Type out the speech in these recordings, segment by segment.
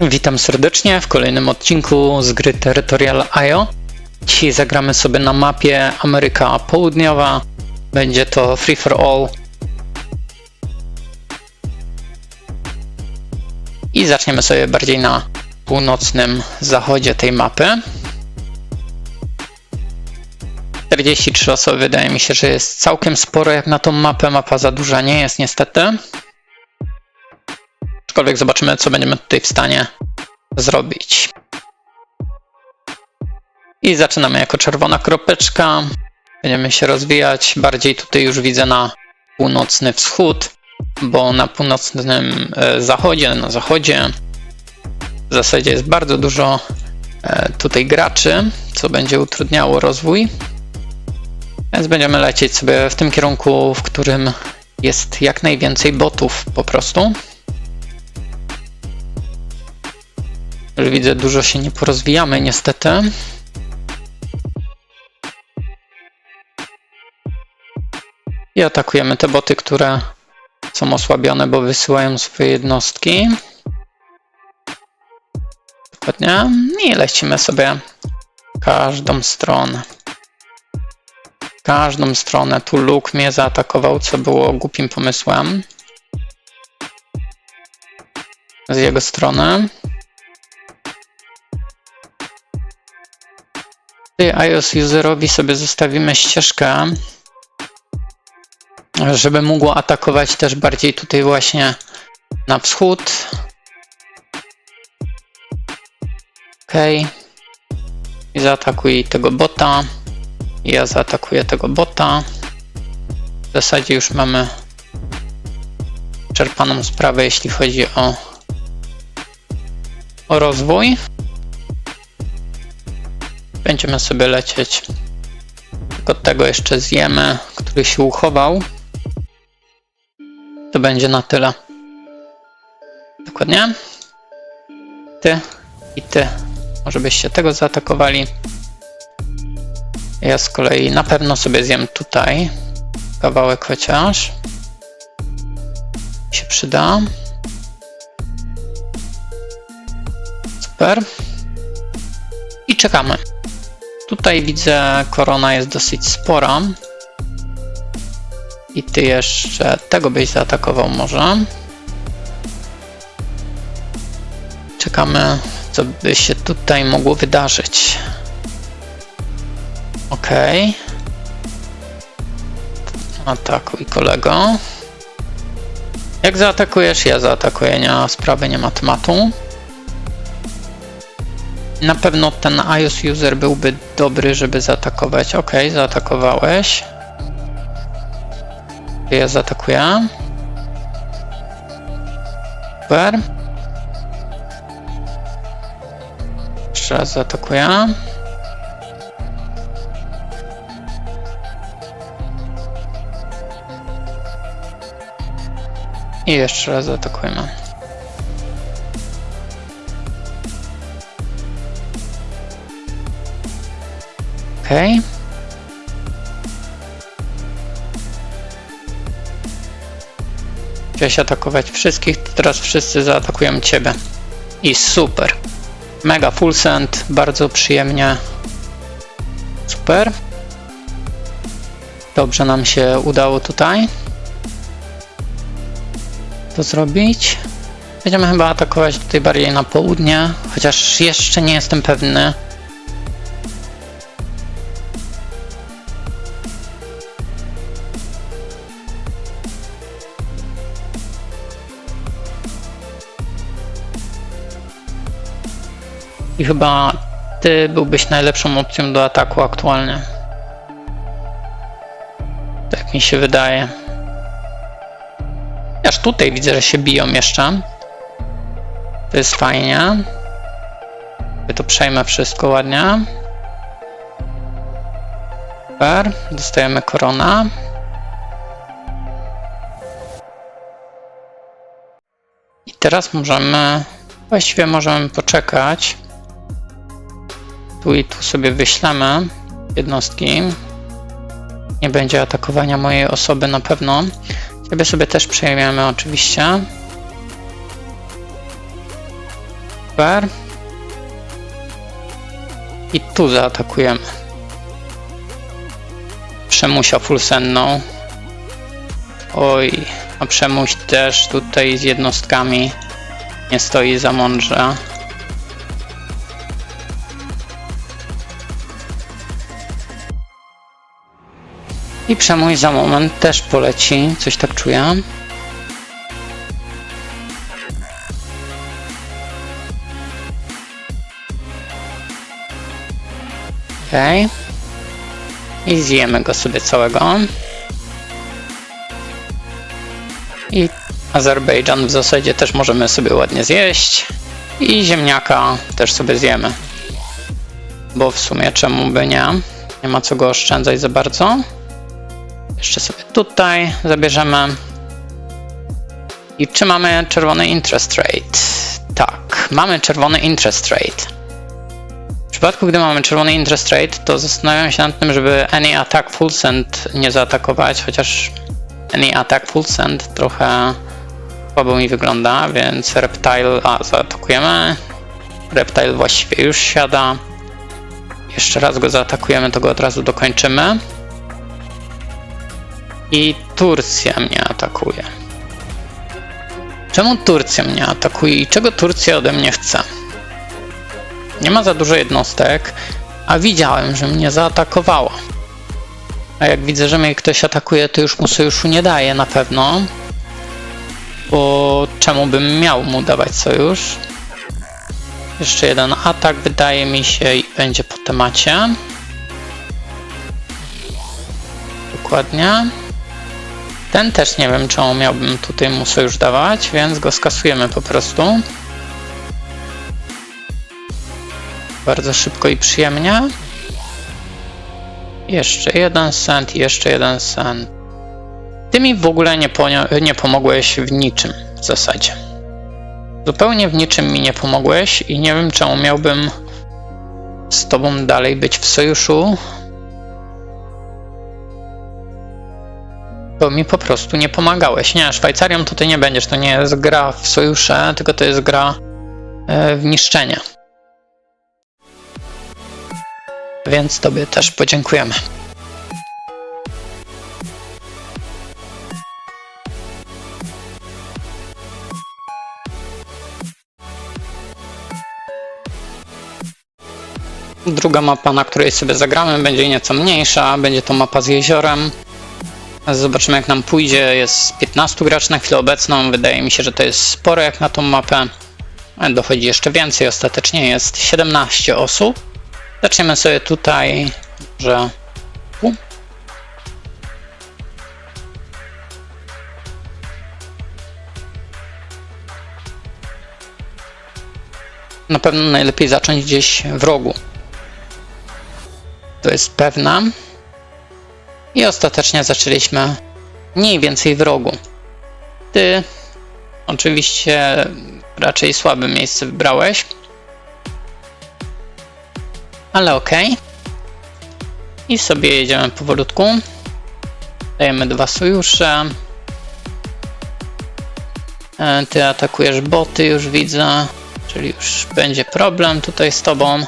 Witam serdecznie w kolejnym odcinku z gry Territorial IO. Dzisiaj zagramy sobie na mapie Ameryka Południowa. Będzie to free for all. I zaczniemy sobie bardziej na północnym zachodzie tej mapy. 43 osoby wydaje mi się, że jest całkiem sporo jak na tą mapę. Mapa za duża nie jest niestety. Aczkolwiek zobaczymy, co będziemy tutaj w stanie zrobić. I zaczynamy jako czerwona kropeczka. Będziemy się rozwijać. Bardziej tutaj już widzę na północny wschód, bo na północnym e, zachodzie, na zachodzie w zasadzie jest bardzo dużo e, tutaj graczy, co będzie utrudniało rozwój. Więc będziemy lecieć sobie w tym kierunku, w którym jest jak najwięcej botów po prostu. Widzę, dużo się nie porozwijamy niestety. I atakujemy te boty, które są osłabione, bo wysyłają swoje jednostki. Dokładnie. I lecimy sobie każdą stronę. Każdą stronę. Tu Luke mnie zaatakował, co było głupim pomysłem. Z jego strony. iOS userowi sobie zostawimy ścieżkę, żeby mógł atakować też bardziej tutaj właśnie na wschód. Ok. I zaatakuj tego bota. Ja zaatakuję tego bota. W zasadzie już mamy czerpaną sprawę, jeśli chodzi o, o rozwój. Będziemy sobie lecieć. Tylko tego jeszcze zjemy, który się uchował. To będzie na tyle. Dokładnie. Ty i ty. Może byście tego zaatakowali. Ja z kolei na pewno sobie zjem tutaj kawałek chociaż. Się przyda. Super. I czekamy. Tutaj widzę, korona jest dosyć spora. I ty jeszcze tego byś zaatakował może. Czekamy, co by się tutaj mogło wydarzyć. Ok. Atakuj kolego. Jak zaatakujesz? Ja zaatakuję, nie ma sprawy, nie ma tematu. Na pewno ten iOS user byłby dobry, żeby zaatakować. Ok, zaatakowałeś. Ja zaatakuję. Super. Jeszcze raz zaatakuję. I jeszcze raz zaatakujemy. Okej. Chciałeś atakować wszystkich, to teraz wszyscy zaatakują ciebie. I super. Mega full send, bardzo przyjemnie. Super. Dobrze nam się udało tutaj to zrobić. Będziemy chyba atakować tutaj bardziej na południe, chociaż jeszcze nie jestem pewny. I chyba ty byłbyś najlepszą opcją do ataku aktualnie. Tak mi się wydaje. Aż tutaj widzę, że się biją jeszcze. To jest fajnie. To przejmę wszystko ładnie. Super. Dostajemy korona. I teraz możemy, właściwie możemy poczekać. Tu i tu sobie wyślemy jednostki. Nie będzie atakowania mojej osoby na pewno. Ciebie sobie też przejmiemy oczywiście. Super. I tu zaatakujemy. Przemusia fullsenną. Oj, a Przemuś też tutaj z jednostkami nie stoi za mądrze. I Przemuś za moment też poleci, coś tak czuję. Okej. I zjemy go sobie całego. I Azerbejdżan w zasadzie też możemy sobie ładnie zjeść. I ziemniaka też sobie zjemy. Bo w sumie czemu by nie? Nie ma co go oszczędzać za bardzo. Jeszcze sobie tutaj zabierzemy. I czy mamy czerwony interest rate? Tak, mamy czerwony interest rate. W przypadku, gdy mamy czerwony interest rate, to zastanawiam się nad tym, żeby any attack full send nie zaatakować, chociaż any attack full send trochę słabo mi wygląda, więc reptile, a zaatakujemy. Reptile właściwie już siada. Jeszcze raz go zaatakujemy, to go od razu dokończymy. I Turcja mnie atakuje. Czemu Turcja mnie atakuje i czego Turcja ode mnie chce? Nie ma za dużo jednostek, a widziałem, że mnie zaatakowała. A jak widzę, że mnie ktoś atakuje, to już mu sojuszu nie daje na pewno. Bo czemu bym miał mu dawać sojusz? Jeszcze jeden atak wydaje mi się i będzie po temacie. Dokładnie. Ten też nie wiem, czemu miałbym tutaj mu sojusz dawać, więc go skasujemy po prostu. Bardzo szybko i przyjemnie. Jeszcze jeden cent, jeszcze jeden cent. Ty mi w ogóle nie, nie pomogłeś w niczym w zasadzie. Zupełnie w niczym mi nie pomogłeś i nie wiem czemu miałbym z tobą dalej być w sojuszu. Bo mi po prostu nie pomagałeś. Nie, Szwajcarią tutaj nie będziesz. To nie jest gra w sojusze, tylko to jest gra e, w niszczenie. Więc tobie też podziękujemy. Druga mapa, na której sobie zagramy, będzie nieco mniejsza. Będzie to mapa z jeziorem. Zobaczymy jak nam pójdzie. Jest 15 graczy na chwilę obecną. Wydaje mi się, że to jest sporo jak na tą mapę. Ale Dochodzi jeszcze więcej. Ostatecznie jest 17 osób. Zaczniemy sobie tutaj, że. Na pewno najlepiej zacząć gdzieś w rogu. To jest pewne. I ostatecznie zaczęliśmy mniej więcej w rogu. Ty oczywiście raczej słabe miejsce wybrałeś. Ale ok. I sobie jedziemy powolutku. Dajemy dwa sojusze. E, Ty atakujesz boty, już widzę. Czyli już będzie problem tutaj z tobą.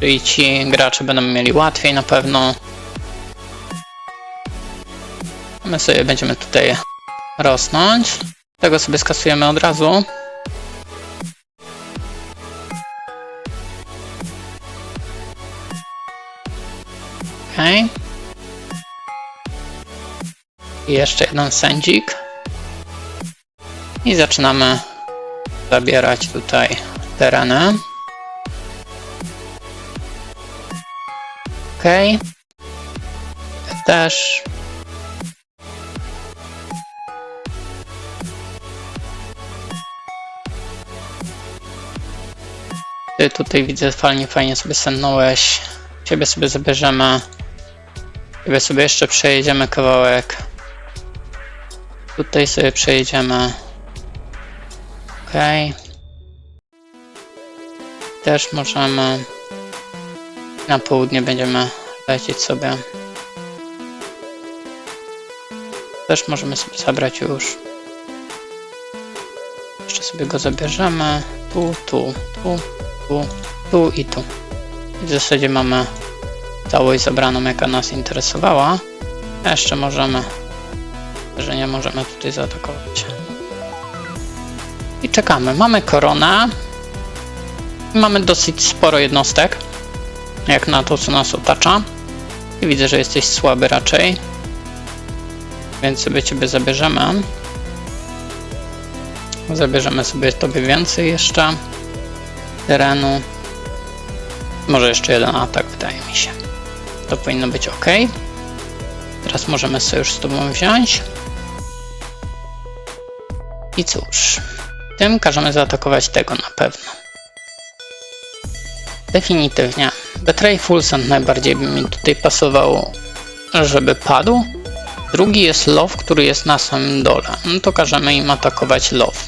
Czyli ci gracze będą mieli łatwiej na pewno. My sobie będziemy tutaj rosnąć. Tego sobie skasujemy od razu. Okej. I jeszcze jeden sędzik. I zaczynamy zabierać tutaj tereny. Okej. Też. Tutaj widzę fajnie, fajnie sobie sennąłeś. Ciebie sobie zabierzemy. Ciebie sobie jeszcze przejedziemy kawałek. Tutaj sobie przejedziemy. Okej. Też możemy. Na południe będziemy lecieć sobie. Też możemy sobie zabrać już. Jeszcze sobie go zabierzemy. Tu, tu, tu, tu, tu i tu. I w zasadzie mamy całość zabraną, jaka nas interesowała. Jeszcze możemy, że nie możemy tutaj zaatakować. I czekamy. Mamy koronę. Mamy dosyć sporo jednostek, jak na to, co nas otacza. I widzę, że jesteś słaby raczej. Więc sobie ciebie zabierzemy. Zabierzemy sobie tobie więcej jeszcze terenu. Może jeszcze jeden atak, wydaje mi się. To powinno być ok. Teraz możemy już z tobą wziąć. I cóż, tym każemy zaatakować tego na pewno. Definitywnie. Betray Full Send najbardziej by mi tutaj pasował, żeby padł. Drugi jest Love, który jest na samym dole. No to każemy im atakować Love.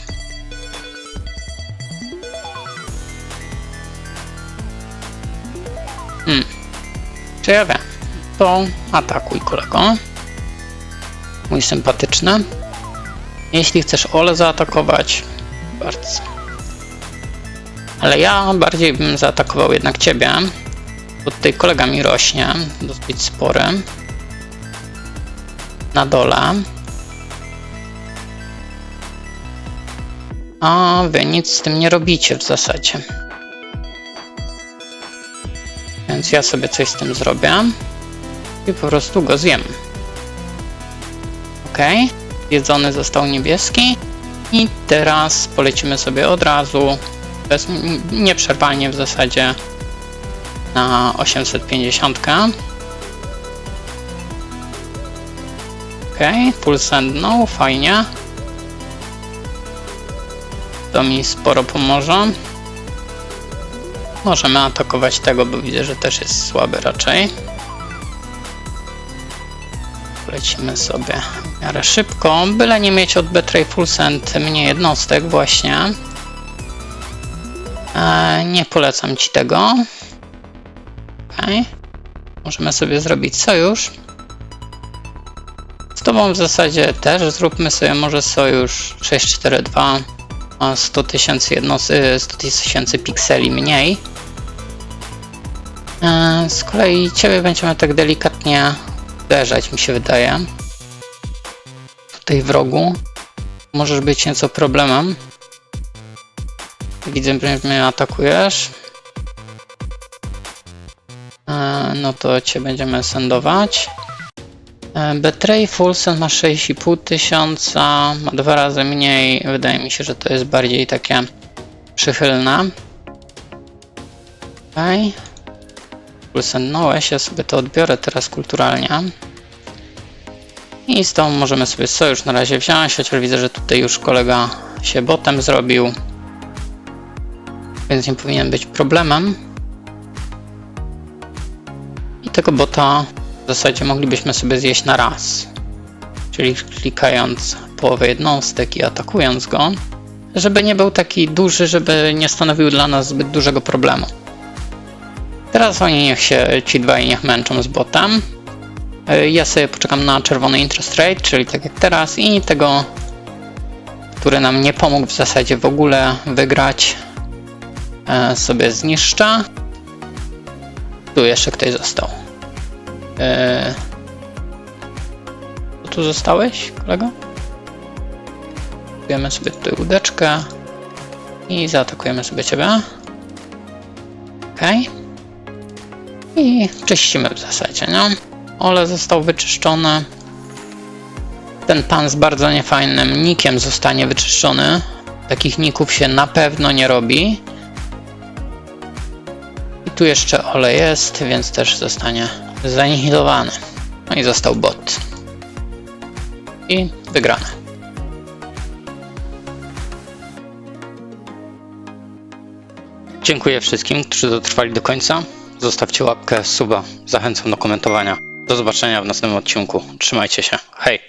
Hmm. Czy ja wiem? To atakuj kolego. Mój sympatyczny. Jeśli chcesz Ole zaatakować, bardzo. Ale ja bardziej bym zaatakował jednak ciebie. Bo tutaj kolega mi rośnie, dosyć spory. Na dole. A wy nic z tym nie robicie w zasadzie. Więc ja sobie coś z tym zrobię. I po prostu go zjem. Ok. Jedzony został niebieski. I teraz polecimy sobie od razu, bez, nieprzerwanie w zasadzie, na 850. Ok, full send no, fajnie. To mi sporo pomoże. Możemy atakować tego, bo widzę, że też jest słaby raczej. Lecimy sobie w miarę szybko, byle nie mieć od Betray Full Send mniej jednostek właśnie. E, nie polecam Ci tego. Okay. Możemy sobie zrobić sojusz. Z Tobą w zasadzie też zróbmy sobie może sojusz 642 o 100 tysięcy 100 tysięcy pikseli mniej. E, Z kolei Ciebie będziemy tak delikatnie uderzać, mi się wydaje. Tutaj w rogu. Możesz być nieco problemem. Widzę, że mnie atakujesz. E, No to Cię będziemy sendować. E, Betray Fulsen ma 6,5 tysiąca, ma dwa razy mniej. Wydaje mi się, że to jest bardziej takie przychylne. Okej. Fulsen Nołeś, ja sobie to odbiorę teraz kulturalnie. I z tą możemy sobie sojusz na razie wziąć, chociaż widzę, że tutaj już kolega się botem zrobił. Więc nie powinien być problemem. I tego bota zasadzie moglibyśmy sobie zjeść na raz. Czyli klikając połowę jednostek i atakując go, żeby nie był taki duży, żeby nie stanowił dla nas zbyt dużego problemu. Teraz oni niech się, ci dwaj niech męczą z botem. E, Ja sobie poczekam na czerwony interest rate, czyli tak jak teraz i tego, który nam nie pomógł w zasadzie w ogóle wygrać, e, sobie zniszczę. Tu jeszcze ktoś został. E, to tu zostałeś, kolego? Atakujemy sobie tutaj łódeczkę i zaatakujemy sobie ciebie. Okej. I czyścimy w zasadzie, nie? Ole został wyczyszczony. Ten pan z bardzo niefajnym nikiem zostanie wyczyszczony. Takich ników się na pewno nie robi. I tu jeszcze Ole jest, więc też zostanie zanihilowany. No i został bot. I wygrane. Dziękuję wszystkim, którzy dotrwali do końca. Zostawcie łapkę, suba. Zachęcam do komentowania. Do zobaczenia w następnym odcinku. Trzymajcie się. Hej!